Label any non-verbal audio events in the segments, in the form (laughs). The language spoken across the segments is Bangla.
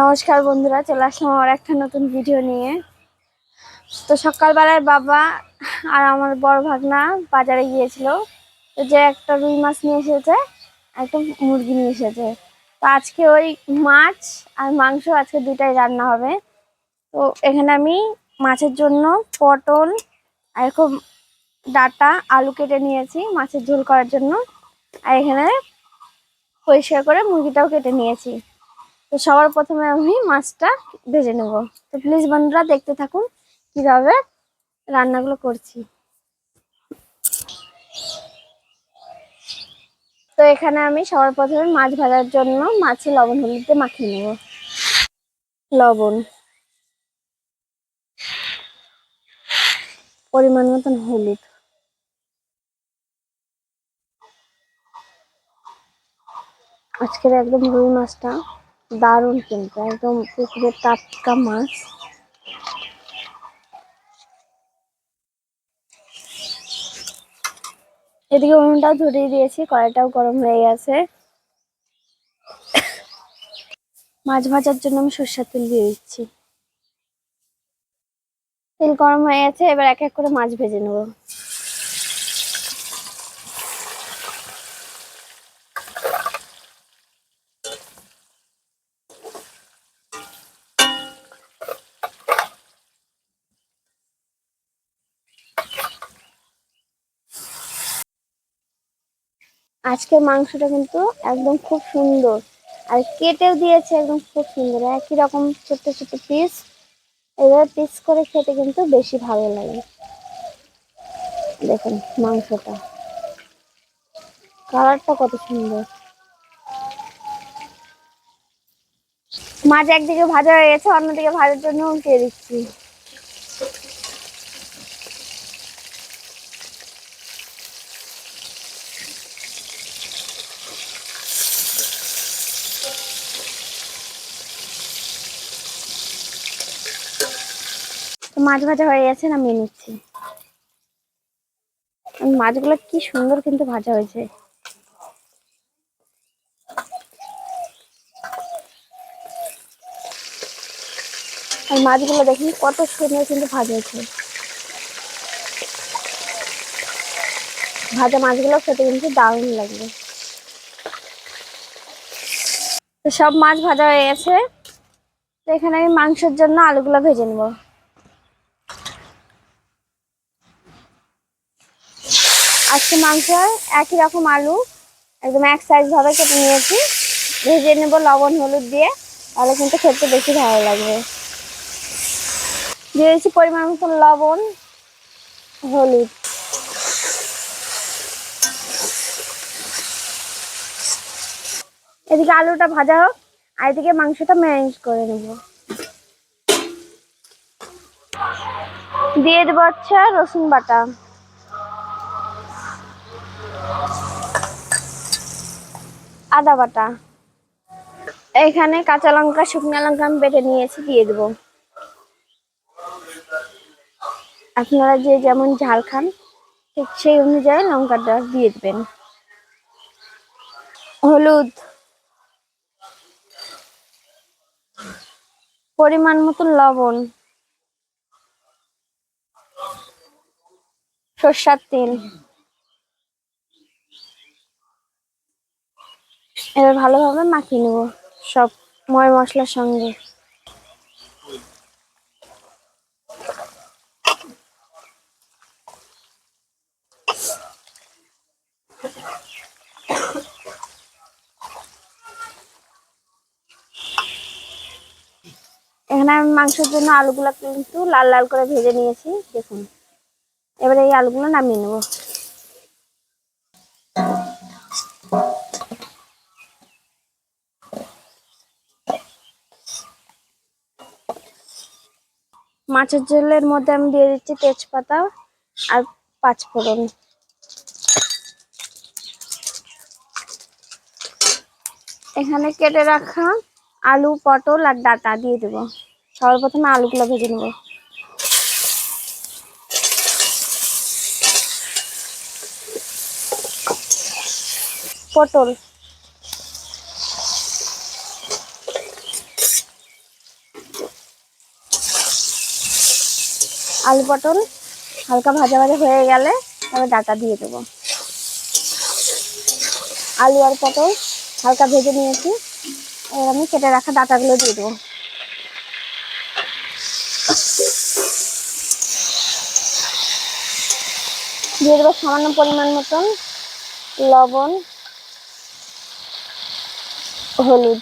নমস্কার বন্ধুরা, চলে আসলাম আমার একটা নতুন ভিডিও নিয়ে। তো সকালবেলায় বাবা আর আমার বড় ভাগনা বাজারে গিয়েছিল। তো যে একটা রুই মাছ নিয়ে এসেছে, একটা মুরগি নিয়ে এসেছে। তো আজকে ওই মাছ আর মাংস আজকে দুটাই রান্না হবে। তো এখানে আমি মাছের জন্য পটল আর এরকম ডাটা, আলু কেটে নিয়েছি মাছের ঝোল করার জন্য। আর এখানে পরিষ্কার করে মুরগিটাও কেটে নিয়েছি। তো সবার প্রথমে আমি মাছটা ভেজে নেব। তো প্লিজ বন্ধুরা দেখতে থাকুন কীভাবে রান্নাগুলো করছি। তো এখানে আমি সবার প্রথমে মাছ ভাজার জন্য মাছে লবণ হলুদ মাখিয়ে নেব। লবণ। পরিমাণ মতন হলুদ। আজকের একদম রুই মাছটা দারুণ কিন্তু, একদম পুকুরের টাটকা মাছ। এদিকে উনুনটাও ধরিয়ে দিয়েছি, কড়াইটাও গরম হয়ে গেছে। মাছ ভাজার জন্য আমি সর্ষের তেল দিয়ে দিচ্ছি। তেল গরম হয়ে গেছে, এবার এক এক করে মাছ ভেজে নেব। আজকের মাংসটা কিন্তু একদম খুব সুন্দর। আর কেটেও দিয়েছে একদম খুব সুন্দর। একই রকম ছোট্ট ছোট্ট পিস এবার পিস করে খেতে কিন্তু বেশি ভালো লাগে। দেখুন মাংসটা। কালারটা কত সুন্দর। মাছ একদিকে ভাজা হয়ে গেছে, অন্যদিকে ভাজার জন্য উল্টিয়ে দিচ্ছি। তো মাছ ভাজা হয়ে গেছে না নামিয়ে নিচ্ছি। মাছগুলো কি সুন্দর কিন্তু ভাজা হয়েছে। আর মাছগুলো দেখি কত সুন্দর কিন্তু ভাজা হয়েছে। ভাজা মাছগুলো খেতে কিন্তু দারুণ লাগবে। তো সব মাছ ভাজা হয়ে গেছে। তো এখানে আমি মাংসের জন্য আলুগুলো ভেজে নেব। আজকে মাংস একই রকম আলু, একদম এক সাইজ ভাবে কেটে নিয়েছি। ভেজে নেব লবণ, হলুদ দিয়ে, তাহলে কিন্তু খেতে বেশি ভালো লাগবে। দিয়েছি পরিমাণ মতো লবণ, হলুদ। এদিকে আলুটা ভাজা হোক, আর এদিকে মাংসটা ম্যারিনেট করে নেব। দিয়ে দেবো হচ্ছে রসুন বাটা। আদা বাটা। এখানে কাঁচা লঙ্কা, শুকনো লঙ্কা আমি বেটে নিয়েছি, দিয়ে দেবো। আপনারা যে যেমন ঝাল খান, ঠিক সেই অনুযায়ী লঙ্কাটা দিয়ে দেবেন। হলুদ। পরিমাণ মতো লবণ। সর্ষার তেল। এবার ভালোভাবে মাখিয়ে নেব, সব ময় মশলার সঙ্গে। এখানে আমি মাংসের জন্য আলুগুলো কিন্তু লাল লাল করে ভেজে নিয়েছি, দেখুন। এবারে এই আলুগুলো নামিয়ে নেব। মাছের ঝোলের মধ্যে আমি দিয়ে দিচ্ছি তেজপাতা আর পাঁচফোড়ন এখানে কেটে রাখা আলু, পটল আর ডাটা দিয়ে দেবো। সবার প্রথমে আলুগুলো ভেজে নেব। পটল। আলু পটল, হালকা ভাজা ভাজা হয়ে গেলে তারপর ডাটা দিয়ে দেবো। আলু আর পটল হালকা ভেজে নিয়েছি, এবার আমি কেটে রাখা ডাটাগুলো দিয়ে দেবো। দিয়ে দেবো সামান্য পরিমাণ মতন লবণ, হলুদ।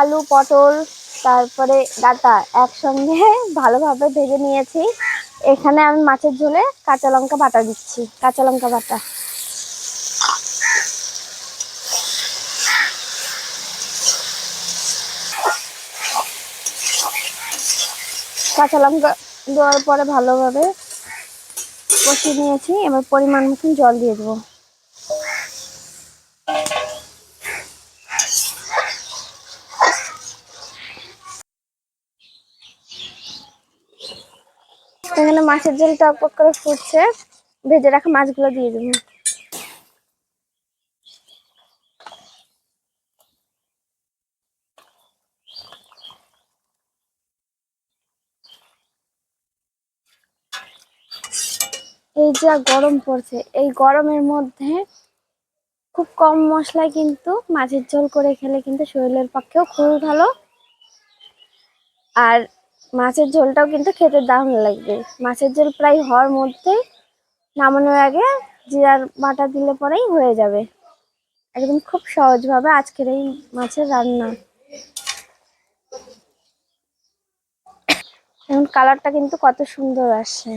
আলু, পটল, তারপরে ডাটা একসঙ্গে ভালোভাবে ভেজে নিয়েছি। এখানে আমি মাছের ঝোলে কাঁচা লঙ্কা বাটা দিচ্ছি, কাঁচা লঙ্কা বাটা। কাঁচা লঙ্কা দেওয়ার পরে ভালোভাবে কষিয়ে নিয়েছি, এবার পরিমাণ মতন জল দিয়ে দেবো এখানে মাছের ঝোল টক করে ফুটছে, ভেজে রাখা মাছগুলো দিয়ে দেবো। এই যা গরম পড়ছে, এই গরমের মধ্যে খুব কম মশলায় কিন্তু মাছের ঝোল করে খেলে কিন্তু শরীরের পক্ষেও খুবই ভালো। আর মাছের ঝোলটাও কিন্তু খেতে দারুণ লাগবে। মাছের ঝোল প্রায় হওয়ার মধ্যে নামানোর আগে জিরার বাটা দিলে পরেই হয়ে যাবে। একদম খুব সহজভাবে আজকের এই মাছের রান্না। এখন কালারটা কিন্তু কত সুন্দর আসছে।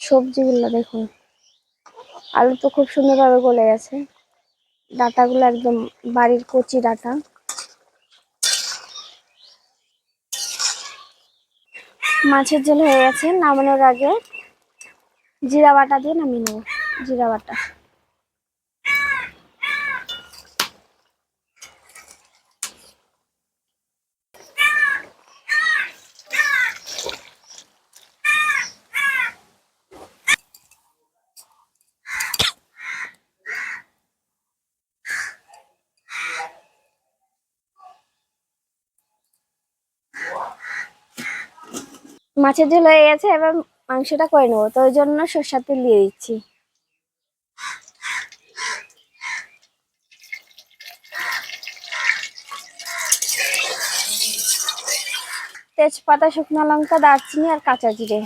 সবজিগুলো দেখুন। আলু তো খুব সুন্দরভাবে গলে গেছে। ডাটাগুলো একদম বাড়ির কচি ডাটা। মাছের ঝোল হয়ে গেছে নামানোর আগে জিরা বাটা দিয়ে নামিয়ে নেব জিরা বাটা। মাছের ঝোল হয়ে গেছে, এবার মাংসটা করে নেব। তো ওই জন্য সর্ষার তেল দিয়ে দিচ্ছি। তেজপাতা, শুকনো লঙ্কা, দারচিনি আর কাঁচা জিরে।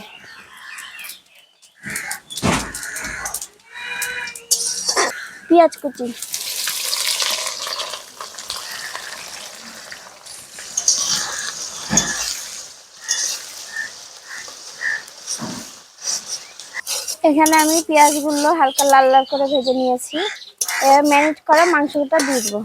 পেঁয়াজ কুচি। এখানে আমি পেঁয়াজগুলো হালকা লাল লাল করে ভেজে নিয়েছি। ম্যারিনেট করা মাংসটা দিয়ে দেবো।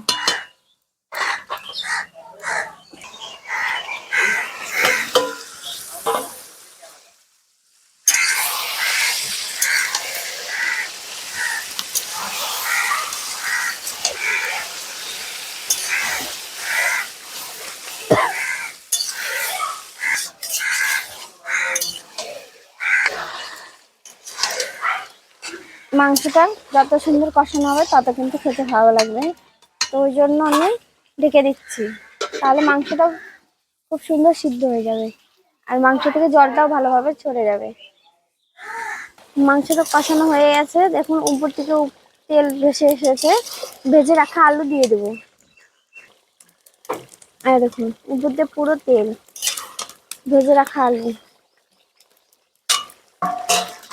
মাংসটা যত সুন্দর কষানো হবে, তত কিন্তু খেতে ভালো লাগবে। তো ওই জন্য আমি ঢেকে দিচ্ছি। তাহলে মাংসটা খুব সুন্দর সিদ্ধ হয়ে যাবে। আর মাংস থেকে জলটাও ভালোভাবে চলে যাবে। মাংসটা কষানো হয়ে গেছে। দেখুন, উপর থেকে তেল ভেসে এসেছে। ভেজে রাখা আলু দিয়ে দেবো। আর দেখুন, উপর দিয়ে পুরো তেল ভেজে রাখা আলু।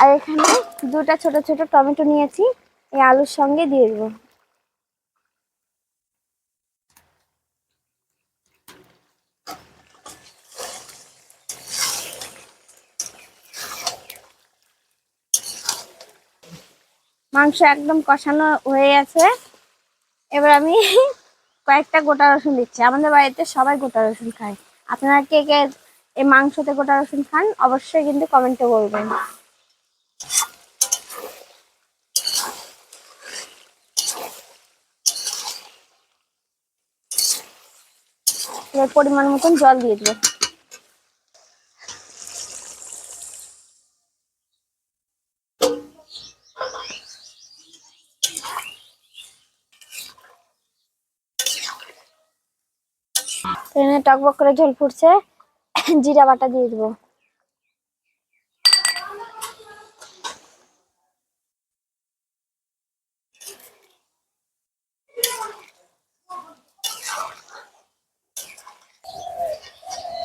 আর এখানে দুটা ছোট ছোট টমেটো নিয়েছি, এই আলুর সঙ্গে দিয়ে দেবো। মাংস একদম কষানো হয়ে গেছে। এবার আমি (laughs) কয়েকটা গোটা রসুন দিচ্ছি। আমাদের বাড়িতে সবাই গোটা রসুন খায়। আপনারা কে কে এই মাংসতে গোটা রসুন খান, অবশ্যই কিন্তু কমেন্টে বলবেন। এর পরিমাণ মতন জল দিয়ে দেবো। টকবক করে ঝোল ফুটছে জিরা বাটা দিয়ে দেবো।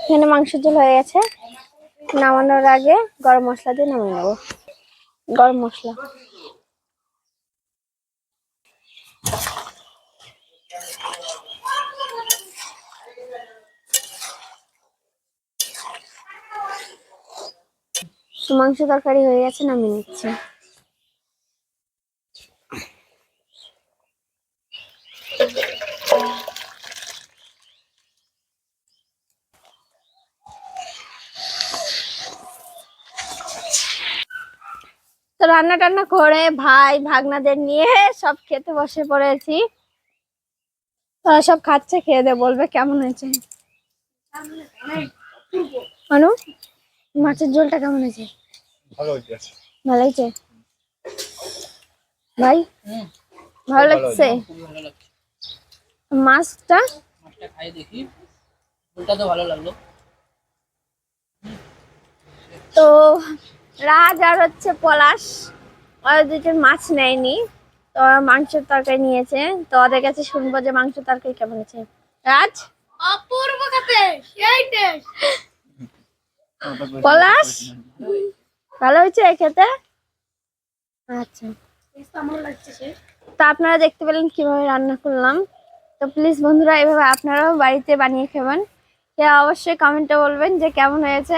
এখানে মাংস ঝোল হয়ে গেছে। নামানোর আগে গরম মশলা দিয়ে নামিয়ে নেব। গরম মশলা। মাংস তরকারি হয়ে গেছে, নামিয়ে নিচ্ছি। রান্না টান্না করে ভাই ভাগনাদের নিয়ে সব খেতে বসে পড়েছি। তারা সব খাচ্ছে খেয়ে দে বলবে কেমন হয়েছে? অনু মাছের ঝোলটা কেমন হয়েছে? ভালো হয়েছে। ভালো হয়েছে? ভাই ভালো লাগছে? মাছটা? মাছটা খাই দেখি। ফুলটা তো ভালো লাগল। তো রাজ আর হচ্ছে পলাশ ওরা দুজন মাছ নেয়নি। তো মাংসের তরকারি নিয়েছে। তো ওদের কাছে শুনব যে মাংস তরকারি কেমন হয়েছে। রাজ? অপূর্ব খেতে সেই টেস্ট। পলাশ? ভালো হয়েছে খেতে? আচ্ছা। তো আপনারা দেখতে পেলেন কীভাবে রান্না করলাম। তো প্লিজ বন্ধুরা এভাবে আপনারাও বাড়িতে বানিয়ে খাবেন। কে অবশ্যই কমেন্টে বলবেন যে কেমন হয়েছে।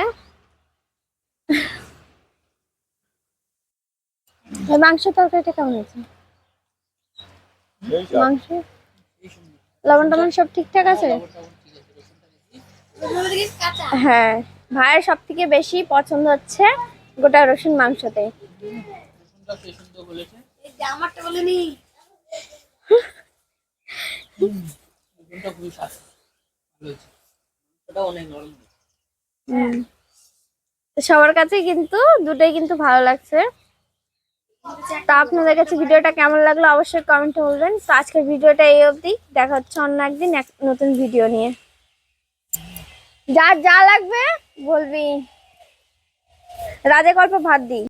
মাংস তরকারিটা কেমন হয়েছে? মাংস? লবণ টবণ সব ঠিকঠাক আছে? হ্যাঁ ভাইয়ের সব থেকে বেশি পছন্দ হচ্ছে গোটা রসুন মাংসতে। রসুনটা কি সুন্দর বলেছে এই যে আমারটা বলেনি রসুনটা খুবই স্বাদ ভালো হয়েছে ওটা অনেক নরম হুম। তো সবার কাছে কিন্তু দুটোই কিন্তু ভালো লাগছে। তো আপনাদের কাছে ভিডিওটা কেমন লাগল অবশ্যই কমেন্টে বলবেন। তো আজকের ভিডিওটা এই অবধি। দেখা হচ্ছে অন্য একদিন এক নতুন ভিডিও নিয়ে। যা যা লাগবে বলবি। রাজে গল্প ভাত দিই।